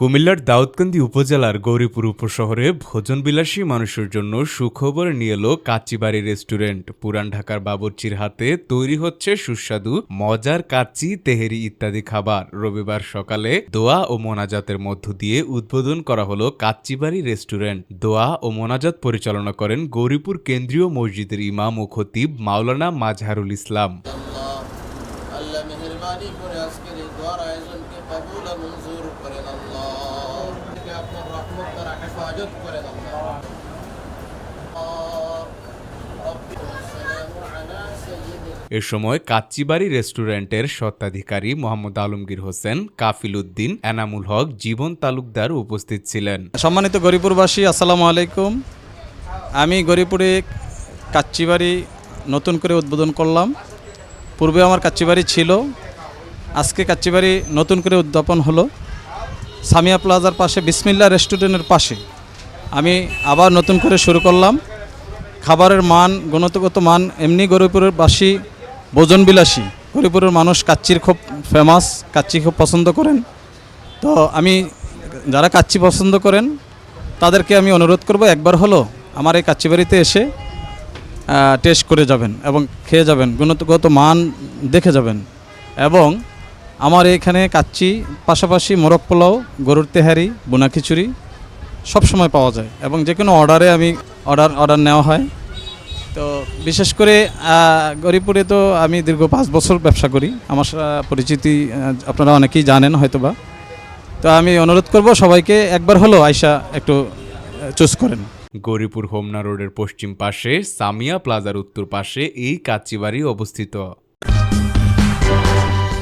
কুমিল্লার দাউদকান্দি উপজেলার গৌরীপুর উপশহরে ভোজনবিলাসী মানুষের জন্য সুখবর নিয়ে এলো কাচ্চিবাড়ি রেস্টুরেন্ট। পুরান ঢাকার বাবুর্চির হাতে তৈরি হচ্ছে সুস্বাদু, মজার কাচ্চি, তেহেরি ইত্যাদি খাবার। রবিবার সকালে দোয়া ও মোনাজাতের মধ্য দিয়ে উদ্বোধন করা হলো কাচ্চিবাড়ি রেস্টুরেন্ট। দোয়া ও মোনাজাত পরিচালনা করেন গৌরীপুর কেন্দ্রীয় মসজিদের ইমাম ও খতিব মাওলানা মাজহারুল ইসলাম। মেহরবানি করে আজকের এই দোয়ার আয়োজনকে কবুল মঞ্জুর করেন আপনার করেন আল্লাহ। এ সময় কাচ্চিবাড়ি রেস্টুরেন্টের স্বত্বাধিকারী মোহাম্মদ আলমগীর হোসেন কাফিল উদ্দিন এনামুল হক জীবন তালুকদার উপস্থিত ছিলেন। সম্মানিত গরিপুরবাসী আসসালামু আলাইকুম। আমি গরিপুরে কাচ্চিবাড়ি নতুন করে উদ্বোধন করলাম। পূর্বে আমার কাচ্চিবাড়ি ছিল আজকে কাচ্চিবাড়ি নতুন করে উদ্যাপন হলো। সামিয়া প্লাজার পাশে বিসমিল্লা রেস্টুরেন্টের পাশে। আমি আবার নতুন করে শুরু করলাম। খাবারের মান, গুণগত মান, এমনি গরিপুরের বাসী, ভোজনবিলাসী। গরিপুরের মানুষ কাচ্চির খুব ফেমাস কাচ্চি খুব পছন্দ করেন। তো আমি, যারা কাচ্চি পছন্দ করেন, তাদেরকে আমি অনুরোধ করব, একবার হলো আমার এই কাচ্চি বাড়িতে এসে টেস্ট করে যাবেন এবং খেয়ে যাবেন। গুণগত মান দেখে যাবেন। এবং আমার এখানে কাচ্চি পাশাপাশি মোরগ পোলাও গরুর তেহারি বোনা খিচুড়ি সব সময় পাওয়া যায় এবং যে কোনো অর্ডারে আমি অর্ডার অর্ডার নেওয়া হয়। তো বিশেষ করে আহ, গরিপুরে তো আমি দীর্ঘ পাঁচ বছর ব্যবসা করি। আমার পরিচিতি আপনারা অনেকেই জানেন হয়তোবা। তো আমি অনুরোধ করব সবাইকে একবার হলো আয়সা একটু চুজ করেন। গৌরীপুর হোমনা রোডের পশ্চিম পাশে সামিয়া প্লাজার উত্তর পাশে এই কাচ্চিবাড়ি অবস্থিত।